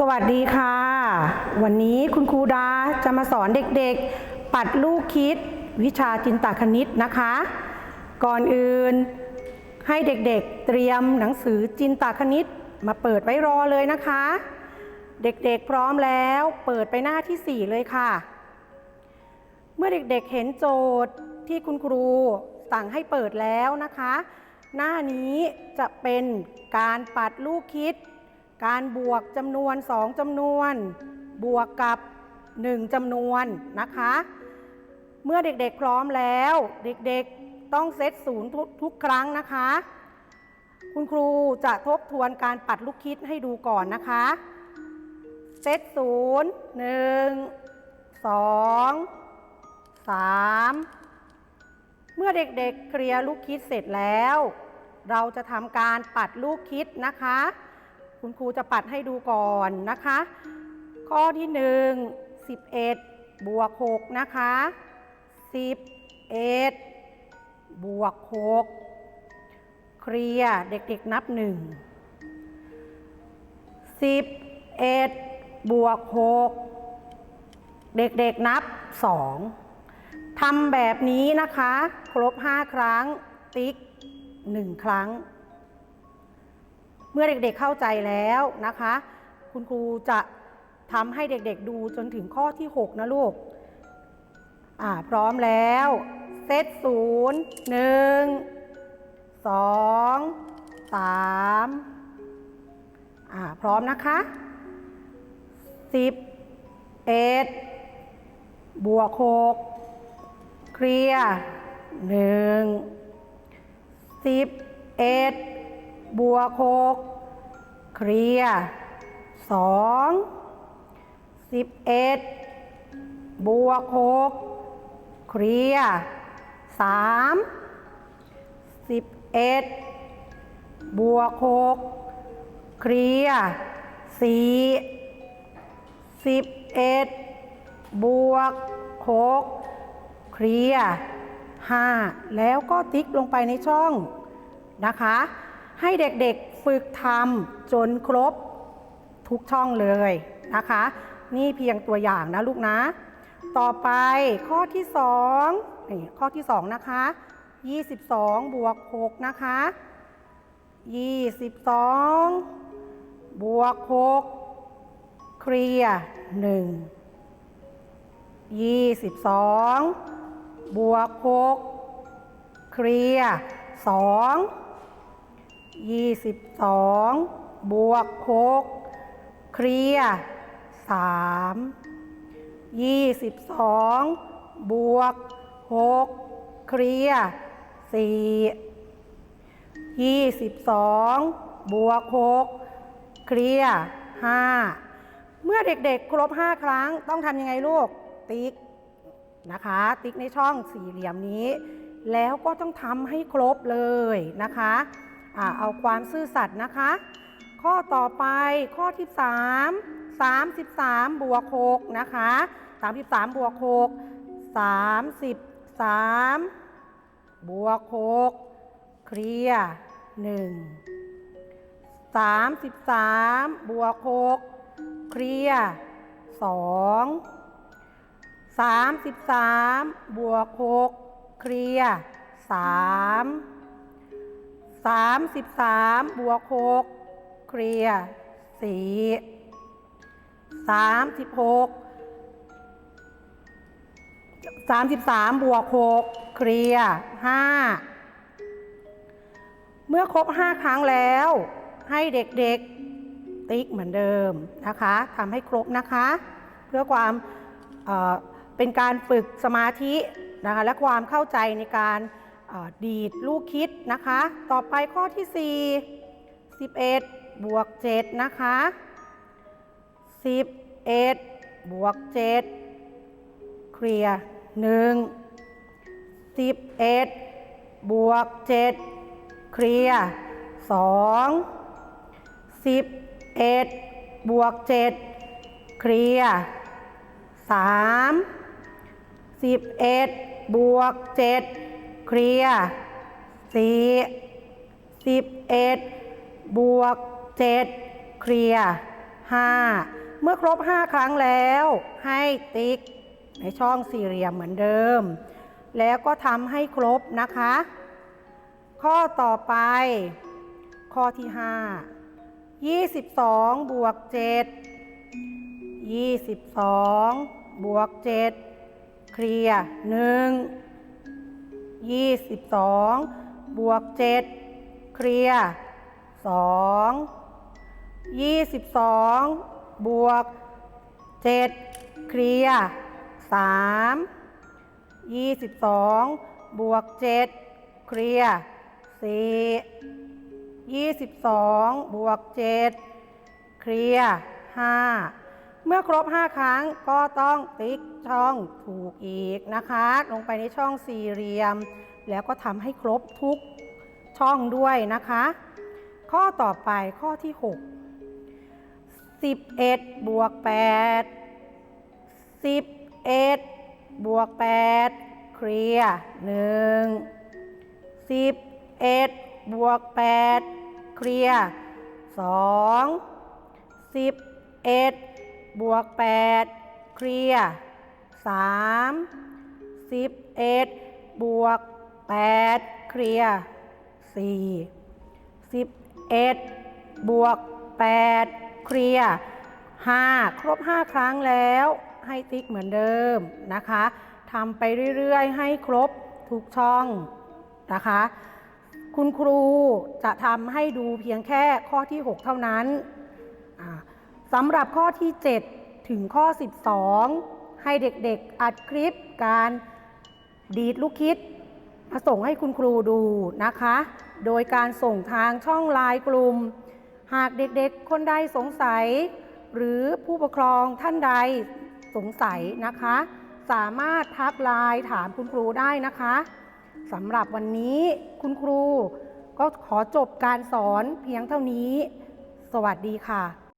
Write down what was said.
สวัสดีค่ะ วันนี้คุณครูดาจะมาสอนเด็กๆ ปัดลูกคิด วิชาจินตคณิตนะคะ ก่อนอื่นให้เด็กๆเตรียมหนังสือจินตคณิตมาเปิดไว้รอเลยนะคะ เด็กๆพร้อมแล้วเปิดไปหน้าที่ 4 เลยค่ะ เมื่อเด็กๆเห็นโจทย์ที่คุณครูสั่งให้เปิดแล้วนะคะ หน้านี้จะเป็นการปัดลูกคิด การบวกจำนวน 2จำนวน บวกกับ 1จำนวนนะคะ เมื่อเด็กๆพร้อมแล้ว เด็กๆต้องเซตศูนย์ทุกทุกครั้งนะคะ คุณครูจะทบทวนการปัดลูกคิดให้ดูก่อนนะคะ เซตศูนย์หนึ่งสองสามเมื่อเด็กๆเคลียร์ลูกคิดเสร็จแล้ว เราจะทำการปัดลูกคิดนะคะ คุณครูจะปัดให้ดูก่อนนะคะ ข้อที่หนึ่ง11 บวก 6 นะคะ 11 บวก 6 เคลียร์เด็กๆนับ 1 11 บวก 6 เด็กๆนับ 2ทำแบบนี้นะคะ ครบ 5 ครั้งติ๊ก 1 ครั้ง มื่อเด็กๆเข้าใจแล้วนะคะ คุณครูจะทำให้เด็กๆดูจนถึงข้อที่ 6 นะลูก อ่า พร้อมแล้ว เซตศูนย์หนึ่งสองสามอ่า พร้อมนะคะสิบเอ็ดบวกหกเคลียร์หนึ่งสิบเอ็ด บวกหกเคลียร์สองสิบเอ็ดบวกหกเคลียร์สามสิบเอ็ดบวกหกเคลียร์สี่สิบเอ็ดบวกหกเคลียร์ห้าแล้วก็ติ๊กลงไปในช่องนะคะ ให้เด็กๆฝึกทำจนครบทุกช่องเลยนะคะ นี่เพียงตัวอย่างนะลูกนะ ต่อไปข้อที่2นี่ข้อที่ 2 นะคะ 22 บวก 6 นะคะ 22 บวก 6 เคลียร์1 22 บวก 6 เคลียร์2 22 บวก 6 เคลียร์3 22 บวก 6 เคลียร์4 22 บวก 6 เคลียร์5เมื่อเด็กๆ ครบ 5 ครั้งต้องทำยังไงลูก ติ๊กนะคะ ติ๊กในช่องสี่เหลี่ยมนี้ แล้วก็ต้องทำให้ครบเลยนะคะ อ่าเอาความซื่อสัตย์นะคะ ข้อต่อไปข้อที่3 33บวก6นะคะ33บวก6 33บวก6เคลียร์1 33บวก6เคลียร์2 33บวก6เคลียร์3 33 บวก 6 เคลียร์4 36 33 บวก 6 เคลียร์5เมื่อครบ 5 ครั้งแล้ว ให้เด็กๆติ๊กเหมือนเดิมนะคะทำให้ครบนะคะ เพื่อความเเป็นการฝึกสมาธินะคะและความเข้าใจในการ ดีดลูกคิดนะคะ ต่อไปข้อที่ 4 11 บวก 7 นะคะ 11 บวก 7 เคลียร์1 11 บวก 7 เคลียร์2 11 บวก 7 เคลียร์3 11 บวก 7 เคลียร์4 11บวก7เคลียร์5เมื่อครบ5ครั้งแล้ว ให้ติ๊กในช่องสี่เหลี่ยมเหมือนเดิม แล้วก็ทำให้ครบนะคะ ข้อต่อไป ข้อที่5 22บวก7 22บวก7เคลียร์1 22 บวก 7 เคลียร์2 22 บวก 7 เคลียร์3 22 บวก 7 เคลียร์4 22 บวก 7 เคลียร์5 เมื่อครบ 5 ครั้งก็ต้องติ๊กช่องถูกอีกนะคะ ลงไปในช่องสี่เหลี่ยม แล้วก็ทำให้ครบทุกช่องด้วยนะคะ ข้อต่อไปข้อที่ 6 11บวก8 11บวก8เคลียร์1 11บวก8เคลียร์2 11บ บวก8เคลียร์3 11บวก8เคลียร์4 11บวก8เคลียร์5ครบ5ครั้งแล้วให้ติ๊กเหมือนเดิมนะคะทำไปเรื่อยๆ ให้ครบทุกช่องนะคะ คุณครูจะทำให้ดูเพียงแค่ข้อที่ 6 เท่านั้นอ่า สำหรับข้อที่ 7 ถึงข้อ 12 ให้เด็กๆ อัดคลิปการดีดลูกคิดมาส่งให้คุณครูดูนะคะ โดยการส่งทางช่องไลน์กลุ่ม หากเด็กๆ คนใดสงสัย หรือผู้ปกครองท่านใดสงสัยนะคะ สามารถทักไลน์ถามคุณครูได้นะคะสำหรับวันนี้คุณครูก็ขอจบการสอนเพียงเท่านี้ สวัสดีค่ะ